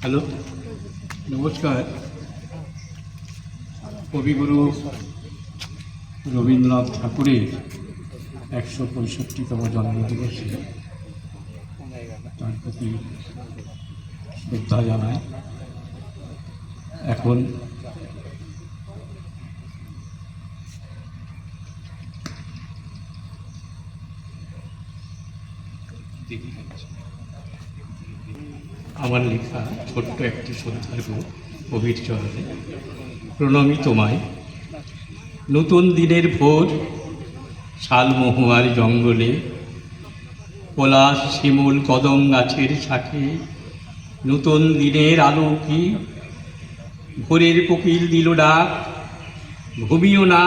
Hello নমস্কার। কবিগুরু রবীন্দ্রনাথ ঠাকুরের একশো পঁয়ষট্টিতম জন্মদিবসে তার প্রতি শ্রদ্ধা জানায় এখন আমার লেখা ছোট্ট একটি শ্রদ্ধার্ঘ কবির চরণে প্রণমী তোমায়। নতুন দিনের ভোর, শালমহুয়ার জঙ্গলে, পলাশ শিমুল কদম গাছের শাখে, নতুন দিনের আলো কি? ভোরের কোকিল দিল ডাক, ঘুমিও না,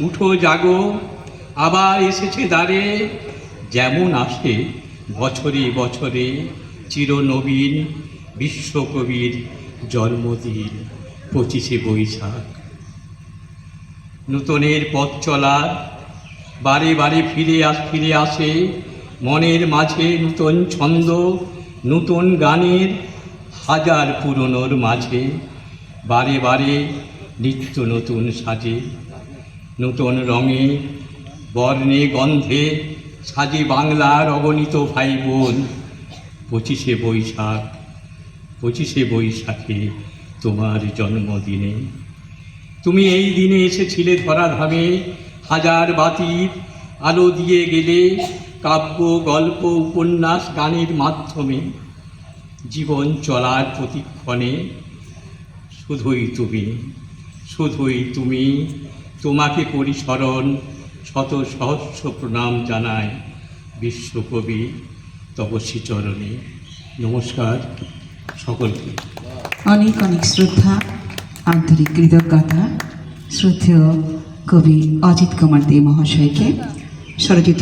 উঠো জাগো, আবার এসেছে দ্বারে, যেমন আসে বছরে বছরে। চিরনবীন বিশ্বকবির জন্মদিন, পঁচিশে বৈশাখ। নূতনের পথ চলা বারে বারে ফিরে আস, ফিরে আসে, মনের মাঝে নূতন ছন্দ, নূতন গানের হাজার পুরনোর মাঝে, বারে বারে নিত্য নতুন সাজে। নূতন রঙে, বর্ণে গন্ধে সাজে বাংলার অগণিত ভাই বোন পঁচিশে বৈশাখ, পঁচিশে বৈশাখে তোমার জন্মদিনে। তুমি এই দিনে এসেছিলে ধরাধামে, হাজার বাতির আলো দিয়ে গেলে, কাব্য, গল্প, উপন্যাস, গানের মাধ্যমে। জীবন চলার প্রতিক্ষণে শুধুই তুমি শুধুই তুমি তোমাকে করি স্মরণ শত সহস্র প্রণাম জানায় বিশ্বকবি তপস্বী চরণে নমস্কার সকলকে। অনেক অনেক শ্রদ্ধা, আন্তরিক কৃতজ্ঞতা, শ্রদ্ধেয় কবি অজিত কুমার দে মহাশয়কে। স্বরচিত